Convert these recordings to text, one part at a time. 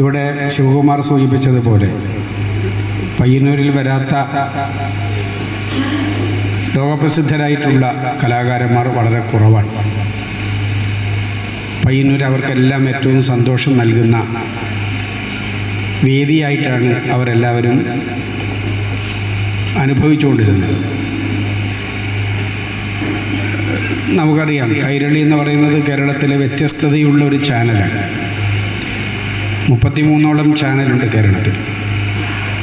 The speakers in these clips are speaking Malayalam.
ഇവിടെ ശിവകുമാർ സൂചിപ്പിച്ചതുപോലെ പയ്യന്നൂരിൽ വരാത്ത ലോകപ്രസിദ്ധരായിട്ടുള്ള കലാകാരന്മാർ വളരെ കുറവാണ്. പയ്യന്നൂർ അവർക്കെല്ലാം ഏറ്റവും സന്തോഷം നൽകുന്ന വേദിയായിട്ടാണ് അവരെല്ലാവരും അനുഭവിച്ചുകൊണ്ടിരുന്നത്. നമുക്കറിയാം കൈരളി എന്ന് പറയുന്നത് കേരളത്തിലെ വ്യത്യസ്തതയുള്ള ഒരു ചാനലാണ്. മുപ്പത്തിമൂന്നോളം ചാനലുണ്ട് കേരളത്തിൽ.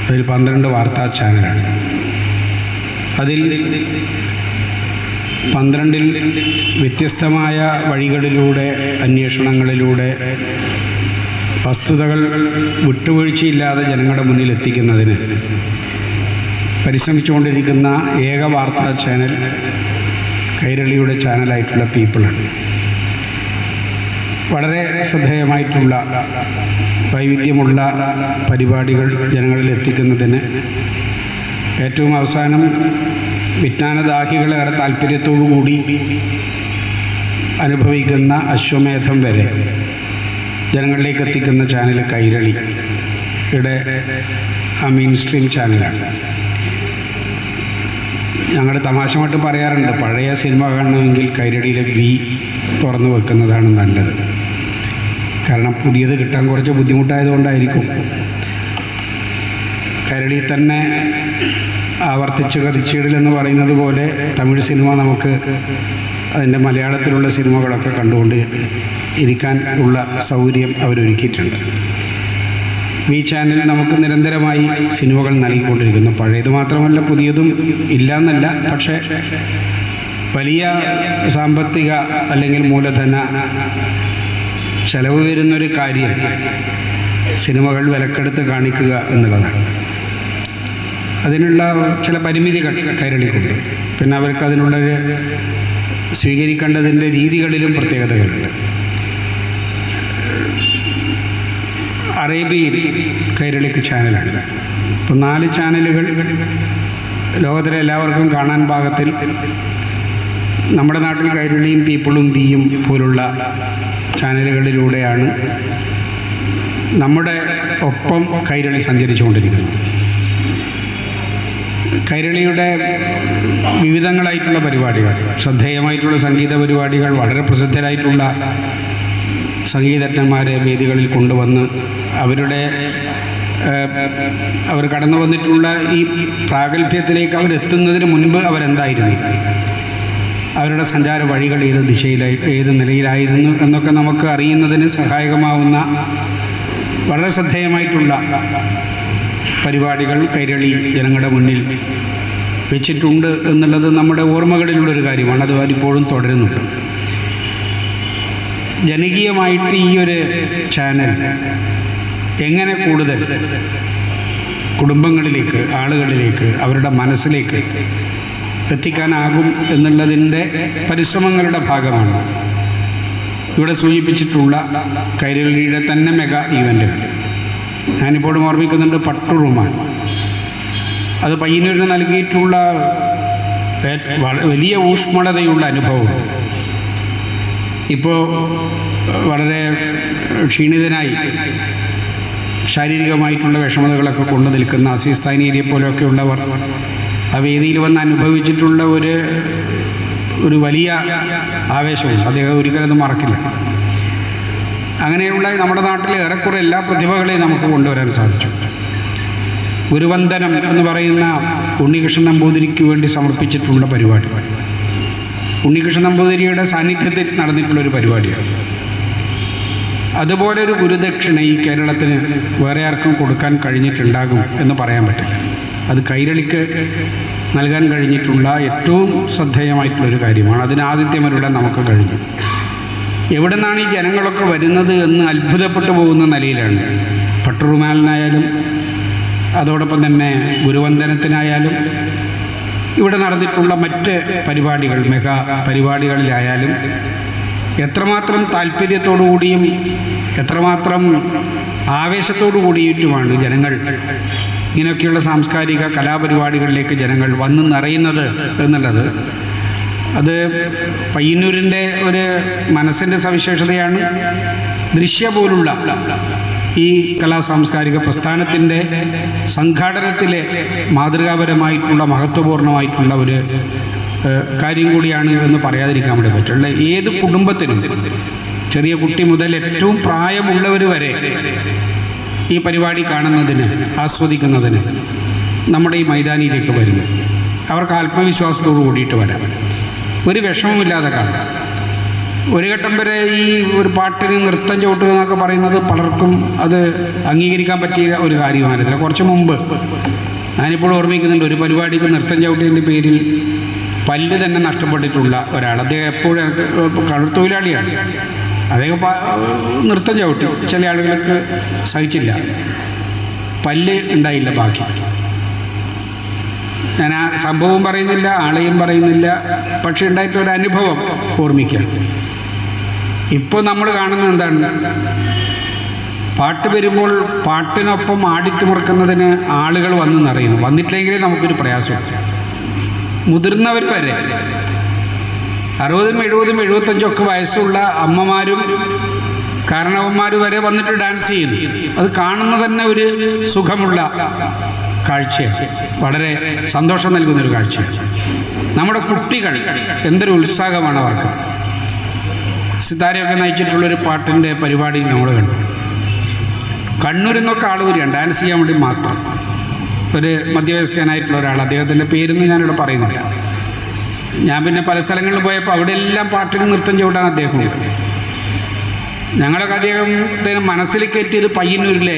അതിൽ പന്ത്രണ്ട് വാർത്താ ചാനലാണ്. അതിൽ പന്ത്രണ്ടിൽ വ്യത്യസ്തമായ വഴികളിലൂടെ അന്വേഷണങ്ങളിലൂടെ വസ്തുതകൾ വിട്ടുവീഴ്ചയില്ലാതെ ജനങ്ങളുടെ മുന്നിൽ എത്തിക്കുന്നതിന് പരിശ്രമിച്ചുകൊണ്ടിരിക്കുന്ന ഏക വാർത്താ ചാനൽ കൈരളിയുടെ ചാനലായിട്ടുള്ള പീപ്പിളാണ് വളരെ ശ്രദ്ധേയമായിട്ടുള്ള വൈവിധ്യമുള്ള പരിപാടികൾ ജനങ്ങളിൽ എത്തിക്കുന്നതിന് ഏറ്റവും അവസാനം വിജ്ഞാനദാഹികളേറെ താല്പര്യത്തോടു കൂടി അനുഭവിക്കുന്ന അശ്വമേധം വരെ ജനങ്ങളിലേക്ക് എത്തിക്കുന്ന ചാനൽ കൈരളി. യുടെ ആ മെയിൻ സ്ട്രീം ചാനലാണ്. ഞങ്ങൾ തമാശമായിട്ട് പറയാറുണ്ട് പഴയ സിനിമ കാണണമെങ്കിൽ കൈരടിയിലെ വി തുറന്നു വെക്കുന്നതാണ് നല്ലത്. കാരണം പുതിയത് കിട്ടാൻ കുറച്ച് ബുദ്ധിമുട്ടായതുകൊണ്ടായിരിക്കും. കരളി തന്നെ ആവർത്തിച്ച് കതിച്ചീടിൽ പറയുന്നത് പോലെ തമിഴ് സിനിമ നമുക്ക് അതിന്റെ മലയാളത്തിലുള്ള സിനിമകളൊക്കെ കണ്ടുകൊണ്ട് ഇരിക്കാൻ ഉള്ള സൗകര്യം അവരൊരുക്കിയിട്ടുണ്ട്. വി ചാനൽ നമുക്ക് നിരന്തരമായി സിനിമകൾ നൽകിക്കൊണ്ടിരിക്കുന്നു. പഴയത് മാത്രമല്ല പുതിയതും ഇല്ല എന്നല്ല പക്ഷേ വലിയ സാമ്പത്തിക അല്ലെങ്കിൽ മൂലധന ചെലവ് വരുന്നൊരു കാര്യം സിനിമകൾ വിലക്കെടുത്ത് കാണിക്കുക എന്നുള്ളതാണ്. അതിനുള്ള ചില പരിമിതികൾ കൈരളിക്കുണ്ട് പിന്നെ അവർക്ക് അതിനുള്ളൊരു സ്വീകരിക്കേണ്ടതിന്റെ രീതികളിലും പ്രത്യേകതകളുണ്ട്. അറേബ്യയിൽ കൈരളിക്ക് ചാനലാണ്. ഇപ്പോൾ നാല് ചാനലുകൾ ലോകത്തിലെ എല്ലാവർക്കും കാണാൻ പാകത്തിൽ നമ്മുടെ നാട്ടിൽ കൈരളിയും പീപ്പിളും ബിയും പോലുള്ള ചാനലുകളിലൂടെയാണ് നമ്മുടെ ഒപ്പം കൈരളി സഞ്ചരിച്ചുകൊണ്ടിരിക്കുന്നത്. കൈരളിയുടെ വിവിധങ്ങളായിട്ടുള്ള പരിപാടികൾ ശ്രദ്ധേയമായിട്ടുള്ള സംഗീത പരിപാടികൾ വളരെ പ്രസിദ്ധരായിട്ടുള്ള സംഗീതജ്ഞന്മാരെ വേദികളിൽ കൊണ്ടുവന്ന് അവരുടെ അവർ കടന്നു വന്നിട്ടുള്ള ഈ പ്രാഗൽഭ്യത്തിലേക്ക് അവരെത്തുന്നതിന് മുൻപ് അവരെന്തായിരുന്നു? അവരുടെ സഞ്ചാര വഴികൾ ഏത് ദിശയിലായി ഏത് നിലയിലായിരുന്നു എന്നൊക്കെ നമുക്ക് അറിയുന്നതിന് സഹായകമാവുന്ന വളരെ ശ്രദ്ധേയമായിട്ടുള്ള പരിപാടികൾ കൈരളി ജനങ്ങളുടെ മുന്നിൽ വെച്ചിട്ടുണ്ട് എന്നുള്ളത് നമ്മുടെ ഓർമ്മകളിലുള്ളൊരു കാര്യമാണ്. അത് ഇപ്പോഴും തുടരുന്നുണ്ട്. ജനകീയമായിട്ട് ഈ ഒരു ചാനൽ എങ്ങനെ കൂടുതൽ കുടുംബങ്ങളിലേക്ക് ആളുകളിലേക്ക് അവരുടെ മനസ്സിലേക്ക് എത്തിക്കാനാകും എന്നുള്ളതിന്റെ പരിശ്രമങ്ങളുടെ ഭാഗമാണ്. ഇവിടെ സൂചിപ്പിച്ചിട്ടുള്ള കൈരളിയുടെ തന്നെ മെഗാ ഈവന്റുകൾ ഞാനിപ്പോഴും ഓർമ്മിക്കുന്നുണ്ട് പട്ടുറുമാൻ അത് പയ്യന്നൂരിന് നൽകിയിട്ടുള്ള വലിയ ഊഷ്മളതയുള്ള അനുഭവം. ഇപ്പോൾ വളരെ ക്ഷീണിതനായി ശാരീരികമായിട്ടുള്ള വിഷമതകളൊക്കെ കൊണ്ടു നിൽക്കുന്ന അസീസ് താനീരിയെ പോലെയൊക്കെ ഉള്ളവർ ആ വേദിയിൽ വന്ന് അനുഭവിച്ചിട്ടുള്ള ഒരു ഒരു വലിയ ആവേശമാണ് അദ്ദേഹം ഒരിക്കലും അത് മറക്കില്ല. അങ്ങനെയുള്ള നമ്മുടെ നാട്ടിലെ ഏറെക്കുറെ എല്ലാ പ്രതിഭകളെയും നമുക്ക് കൊണ്ടുവരാൻ സാധിച്ചു. ഗുരുവന്ദനം എന്ന് പറയുന്ന ഉണ്ണികൃഷ്ണൻ നമ്പൂതിരിക്ക് വേണ്ടി സമർപ്പിച്ചിട്ടുള്ള പരിപാടി. ഉണ്ണികൃഷ്ണൻ നമ്പൂതിരിയുടെ സാന്നിധ്യത്തിൽ നടന്നിട്ടുള്ളൊരു പരിപാടിയാണ്. അതുപോലെ ഒരു ഗുരുദക്ഷിണ ഈ കേരളത്തിന് വേറെ ആർക്കും കൊടുക്കാൻ കഴിഞ്ഞിട്ടുണ്ടാകും എന്ന് പറയാൻ പറ്റില്ല. അത് കൈരളിക്ക് നൽകാൻ കഴിഞ്ഞിട്ടുള്ള ഏറ്റവും ശ്രദ്ധേയമായിട്ടുള്ളൊരു കാര്യമാണ്. അതിന് ആദിത്യമരുടെ നമുക്ക് കഴിഞ്ഞു. എവിടെ നിന്നാണ് ഈ ജനങ്ങളൊക്കെ വരുന്നത് എന്ന് അത്ഭുതപ്പെട്ടു പോകുന്ന നിലയിലാണ്. പട്ടുറുമാലിനായാലും അതോടൊപ്പം തന്നെ ഗുരുവന്ദനത്തിനായാലും ഇവിടെ നടന്നിട്ടുള്ള മറ്റ് പരിപാടികൾ മെഗാ പരിപാടികളിലായാലും എത്രമാത്രം താല്പര്യത്തോടു കൂടിയും എത്രമാത്രം ആവേശത്തോടു കൂടിയിട്ടുമാണ് ജനങ്ങൾ. ഇങ്ങനെയൊക്കെയുള്ള സാംസ്കാരിക കലാപരിപാടികളിലേക്ക് ജനങ്ങൾ വന്ന് നിറയുന്നത് എന്നുള്ളത്. അത് പയ്യന്നൂരിന്റെ ഒരു മനസ്സിന്റെ സവിശേഷതയാണ്. ദൃശ്യ പോലുള്ള ഈ കലാ സാംസ്കാരിക പ്രസ്ഥാനത്തിന്റെ സംഘാടനത്തിലെ മാതൃകാപരമായിട്ടുള്ള മഹത്വപൂർണമായിട്ടുള്ള ഒരു കാര്യം കൂടിയാണ് എന്ന് പറയാതിരിക്കാൻ വേണ്ടി പറ്റുള്ള. ഏത് കുടുംബത്തിനും ചെറിയ കുട്ടി മുതൽ ഏറ്റവും പ്രായമുള്ളവർ വരെ ഈ പരിപാടി കാണുന്നതിന് ആസ്വദിക്കുന്നതിന് നമ്മുടെ ഈ മൈതാനിയിലേക്ക് വരുന്നു. അവർക്ക് ആത്മവിശ്വാസത്തോട് കൂടിയിട്ട് വരാം. ഒരു വിഷമമില്ലാതെ കാണാം. ഒരു ഘട്ടം വരെ ഈ ഒരു പാട്ടിന് നൃത്തം ചവിട്ടുക എന്നൊക്കെ പറയുന്നത് പലർക്കും അത് അംഗീകരിക്കാൻ പറ്റിയ ഒരു കാര്യമായിരുന്നില്ല. കുറച്ച് മുമ്പ് ഞാനിപ്പോൾ ഓർമ്മിക്കുന്നുണ്ട് ഒരു പരിപാടിക്ക് നൃത്തം ചവിട്ടിയതിന്റെ പേരിൽ പല്ല് തന്നെ നഷ്ടപ്പെട്ടിട്ടുള്ള ഒരാൾ. അദ്ദേഹം എപ്പോഴും എനിക്ക് കഴുത്തൊഴിലാളിയാണ് അദ്ദേഹം നൃത്തം ചവിട്ടി. ചില ആളുകൾക്ക് സഹിച്ചില്ല. പല്ല് ഉണ്ടായില്ല ബാക്കി. ഞാൻ ആ സംഭവം പറയുന്നില്ല ആളെയും പറയുന്നില്ല പക്ഷെ ഉണ്ടായിട്ടുള്ള ഒരു അനുഭവം ഓർമ്മിക്കാം. ഇപ്പോൾ നമ്മൾ കാണുന്നത് എന്താണ്? പാട്ട് വരുമ്പോൾ പാട്ടിനൊപ്പം ആടിത്തുമുറുക്കുന്നതിന് ആളുകൾ വന്നു നിറയുന്നു വന്നിട്ടില്ലെങ്കിലേ നമുക്കൊരു പ്രയാസമുണ്ട് മുതിർന്നവർ വരെ. അറുപതും എഴുപതും എഴുപത്തഞ്ചും ഒക്കെ വയസ്സുള്ള അമ്മമാരും കാരണവന്മാർ വരെ വന്നിട്ട് ഡാൻസ് ചെയ്യുന്നു. അത് കാണുന്ന തന്നെ ഒരു സുഖമുള്ള കാഴ്ചയാണ്. വളരെ സന്തോഷം നൽകുന്നൊരു കാഴ്ചയാണ്. നമ്മുടെ കുട്ടികൾ എന്തൊരു ഉത്സാഹമാണ് അവർക്ക്. സിതാരയൊക്കെ നയിച്ചിട്ടുള്ളൊരു പാട്ടിന്റെ പരിപാടി നമ്മൾ കണ്ടു. കണ്ണൂരിൽ നിന്നൊക്കെ ആൾ വരികയാണ്. ഡാൻസ് ചെയ്യാൻ വേണ്ടി മാത്രം. ഒരു മധ്യവയസ്കനായിട്ടുള്ള ഒരാൾ. അദ്ദേഹത്തിന്റെ പേരൊന്നും ഞാനിവിടെ പറയുന്നില്ല. ഞാൻ പിന്നെ പല സ്ഥലങ്ങളിൽ പോയപ്പോൾ അവിടെ എല്ലാം പാട്ടിനും നൃത്തം ചവിട്ടാൻ അദ്ദേഹമുണ്ട് ഞങ്ങളൊക്കെ അദ്ദേഹത്തിന് മനസ്സിൽ കയറ്റിയത് പയ്യന്നൂരിലെ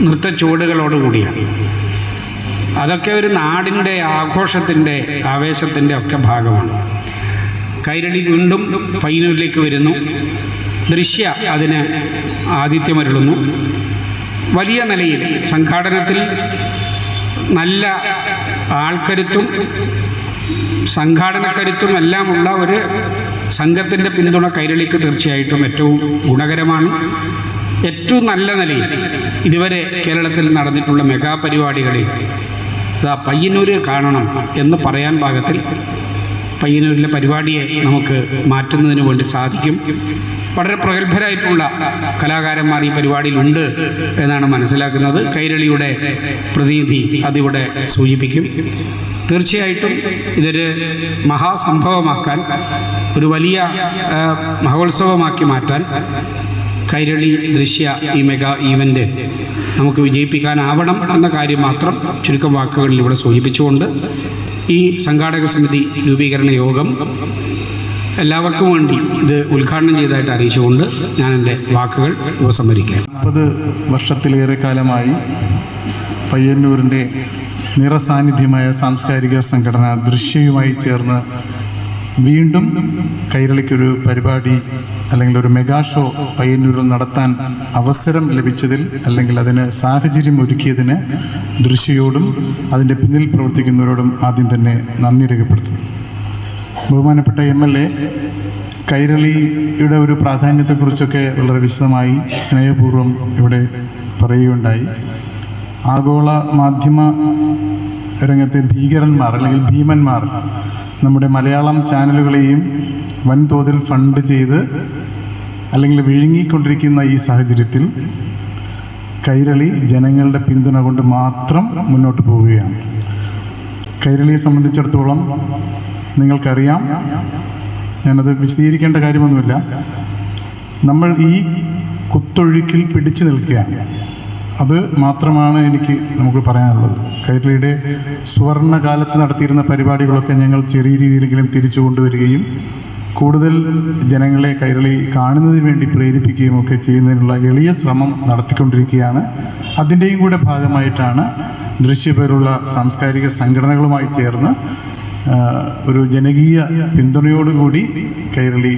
നൃത്ത ചുവടുകളോടുകൂടിയാണ് അതൊക്കെ ഒരു നാടിന്റെ ആഘോഷത്തിന്റെ ആവേശത്തിന്റെ ഒക്കെ ഭാഗമാണ്. കൈരളി വീണ്ടും പയ്യന്നൂരിലേക്ക് വരുന്നു. ദൃശ്യ അതിന് ആതിഥ്യമരുളുന്നു. വലിയ നിലയിൽ സംഘാടനത്തിൽ നല്ല ആൾക്കരുത്തും സംഘാടനക്കരുത്തും എല്ലാമുള്ള ഒരു സംഘത്തിന്റെ പിന്തുണ കൈരളിക്ക് തീർച്ചയായിട്ടും ഏറ്റവും ഗുണകരമാണ്. ഏറ്റവും നല്ല നിലയിൽ ഇതുവരെ കേരളത്തിൽ നടന്നിട്ടുള്ള മെഗാ പരിപാടികളിൽ ഇതാ പയ്യന്നൂര് കാണണം എന്ന് പറയാൻ പാകത്തിൽ പയ്യന്നൂരിലെ പരിപാടിയെ നമുക്ക് മാറ്റുന്നതിന് വേണ്ടി സാധിക്കും. വളരെ പ്രഗത്ഭരായിട്ടുള്ള കലാകാരന്മാർ ഈ പരിപാടിയിലുണ്ട് എന്നാണ് മനസ്സിലാക്കുന്നത്. കൈരളിയുടെ പ്രതിനിധി അതിവിടെ സൂചിപ്പിക്കും. തീർച്ചയായിട്ടും ഇതൊരു മഹാസംഭവമാക്കാൻ ഒരു വലിയ മഹോത്സവമാക്കി മാറ്റാൻ കൈരളി ദൃശ്യ ഈ മെഗാ ഈവന്റ് നമുക്ക് വിജയിപ്പിക്കാനാവണം എന്ന കാര്യം മാത്രം ചുരുക്കം വാക്കുകളിൽ ഇവിടെ സൂചിപ്പിച്ചുകൊണ്ട് ഈ സംഘാടക സമിതി രൂപീകരണ യോഗം എല്ലാവർക്കും വേണ്ടി ഇത് ഉദ്ഘാടനം ചെയ്തതായിട്ട് അറിയിച്ചുകൊണ്ട് ഞാൻ എന്റെ വാക്കുകൾ ഉപസംഹരിക്കാം. മുപ്പത് വർഷത്തിലേറെ കാലമായി പയ്യന്നൂരിന്റെ നിറസാന്നിധ്യമായ സാംസ്കാരിക സംഘടന ദൃശ്യയുമായി ചേർന്ന് വീണ്ടും കൈരളിക്കൊരു പരിപാടി അല്ലെങ്കിൽ ഒരു മെഗാ ഷോ പയ്യന്നൂരിൽ നടത്താൻ അവസരം ലഭിച്ചതിൽ അല്ലെങ്കിൽ അതിന് സാഹചര്യം ഒരുക്കിയതിന് ദൃശ്യയോടും അതിന്റെ പിന്നിൽ പ്രവർത്തിക്കുന്നവരോടും ആദ്യം തന്നെ നന്ദി രേഖപ്പെടുത്തുന്നു. ബഹുമാനപ്പെട്ട എം എൽ എ കൈരളിയുടെ ഒരു പ്രാധാന്യത്തെക്കുറിച്ചൊക്കെ വളരെ വിശദമായി സ്നേഹപൂർവം ഇവിടെ പറയുകയുണ്ടായി. ആഗോള മാധ്യമ രംഗത്തെ ഭീകരന്മാർ അല്ലെങ്കിൽ ഭീമന്മാർ നമ്മുടെ മലയാളം ചാനലുകളെയും വൻതോതിൽ ഫണ്ട് ചെയ്ത് അല്ലെങ്കിൽ വിഴുങ്ങിക്കൊണ്ടിരിക്കുന്ന ഈ സാഹചര്യത്തിൽ കൈരളി ജനങ്ങളുടെ പിന്തുണ കൊണ്ട് മാത്രം മുന്നോട്ട് പോവുകയാണ്. കൈരളിയെ സംബന്ധിച്ചിടത്തോളം നിങ്ങൾക്കറിയാം ഞാനത് വിശദീകരിക്കേണ്ട കാര്യമൊന്നുമില്ല. നമ്മൾ ഈ കുത്തൊഴുക്കിൽ പിടിച്ചു നിൽക്കുകയാണ്. അത് മാത്രമാണ് എനിക്ക് നമുക്ക് പറയാനുള്ളത്. കൈരളിയുടെ സുവർണകാലത്ത് നടത്തിയിരുന്ന പരിപാടികളൊക്കെ ഞങ്ങൾ ചെറിയ രീതിയിലെങ്കിലും തിരിച്ചു കൊണ്ടുവരികയും കൂടുതൽ ജനങ്ങളെ കൈരളി കാണുന്നതിന് വേണ്ടി പ്രേരിപ്പിക്കുകയും ഒക്കെ ചെയ്യുന്നതിനുള്ള എളിയ ശ്രമം നടത്തിക്കൊണ്ടിരിക്കുകയാണ്. അതിന്റെയും കൂടെ ഭാഗമായിട്ടാണ് ദൃശ്യപേരുള്ള സാംസ്കാരിക സംഘടനകളുമായി ചേർന്ന് ഒരു ജനകീയ പിന്തുണയോടുകൂടി കൈരളി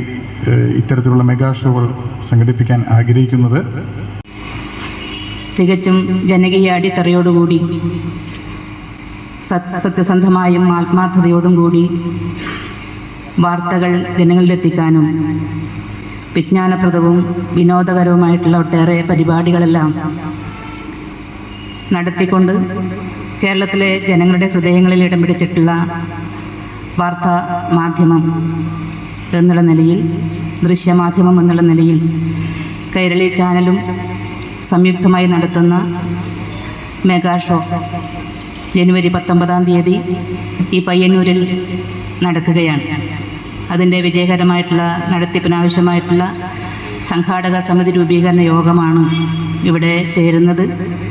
ഇത്തരത്തിലുള്ള മെഗാ ഷോകൾ സംഘടിപ്പിക്കാൻ ആഗ്രഹിക്കുന്നത്. തികച്ചും ജനകീയ അടിത്തറയോടുകൂടി സത് സത്യസന്ധമായും ആത്മാർത്ഥതയോടും കൂടി വാർത്തകൾ ജനങ്ങളിലെത്തിക്കാനും വിജ്ഞാനപ്രദവും വിനോദകരവുമായിട്ടുള്ള ഒട്ടേറെ പരിപാടികളെല്ലാം നടത്തിക്കൊണ്ട് കേരളത്തിലെ ജനങ്ങളുടെ ഹൃദയങ്ങളിൽ ഇടം പിടിച്ചിട്ടുള്ള വാർത്താ മാധ്യമം എന്നുള്ള നിലയിൽ ദൃശ്യമാധ്യമം എന്നുള്ള നിലയിൽ കൈരളി ചാനലും സംയുക്തമായി നടത്തുന്ന മെഗാ ഷോ ജനുവരി പത്തൊമ്പതാം തീയതി ഈ പയ്യന്നൂരിൽ നടക്കുകയാണ്. അതിന്റെ വിജയകരമായിട്ടുള്ള നടത്തിപ്പിനാവശ്യമായിട്ടുള്ള സംഘാടക സമിതി രൂപീകരണ യോഗമാണ് ഇവിടെ ചേരുന്നത്.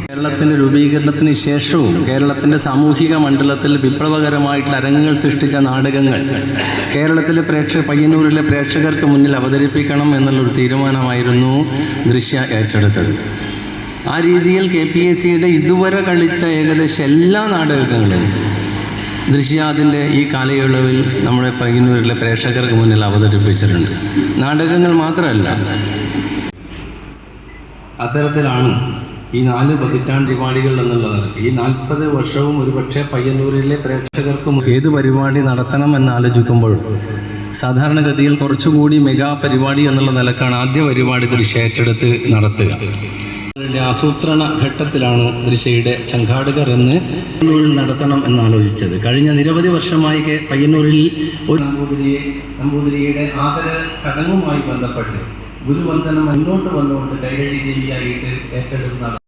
കേരളത്തിന്റെ രൂപീകരണത്തിന് ശേഷവും കേരളത്തിന്റെ സാമൂഹിക മണ്ഡലത്തിൽ വിപ്ലവകരമായിട്ടുള്ള അരങ്ങുകൾ സൃഷ്ടിച്ച നാടകങ്ങൾ കേരളത്തിലെ പ്രേക്ഷക പയ്യന്നൂരിലെ പ്രേക്ഷകർക്ക് മുന്നിൽ അവതരിപ്പിക്കണം എന്നുള്ളൊരു തീരുമാനമായിരുന്നു ദൃശ്യ ഏറ്റെടുത്തത്. ആ രീതിയിൽ കെ പി എസ് സിയുടെ ഇതുവരെ കളിച്ച ഏകദേശം എല്ലാ നാടകങ്ങളും ദൃശ്യ അതിന്റെ ഈ കാലയളവിൽ നമ്മുടെ പയ്യന്നൂരിലെ പ്രേക്ഷകർക്ക് മുന്നിൽ അവതരിപ്പിച്ചിട്ടുണ്ട്. നാടകങ്ങൾ മാത്രമല്ല അത്തരത്തിലാണ് ഈ നാല് പതിറ്റാണ്ട് പരിപാടികൾ എന്നുള്ളത്. ഈ നാൽപ്പത് വർഷവും ഒരുപക്ഷെ പയ്യന്നൂരിലെ പ്രേക്ഷകർക്കും ഏത് പരിപാടി നടത്തണം എന്നാലോചിക്കുമ്പോൾ സാധാരണഗതിയിൽ കുറച്ചുകൂടി മെഗാ പരിപാടി എന്നുള്ള നിലക്കാണ് ആദ്യ പരിപാടി ദൃശ്യ ഏറ്റെടുത്ത് നടത്തുക. ആസൂത്രണ ഘട്ടത്തിലാണ് ദൃശ്യയുടെ സംഘാടകർ എന്ന് പയ്യന്നൂരിൽ നടത്തണം എന്നാലോചിച്ചത്. കഴിഞ്ഞ നിരവധി വർഷമായി പയ്യന്നൂരിൽ ഒരു നമ്പൂതിരിയെ നമ്പൂതിരിയുടെ ആദര ചടങ്ങുമായി ബന്ധപ്പെട്ട് ഗുരുവന്ദനം മുന്നോട്ട് വന്നുകൊണ്ട് കൈരളി ദേവിയായിട്ട് ഏറ്റെടുക്കുന്ന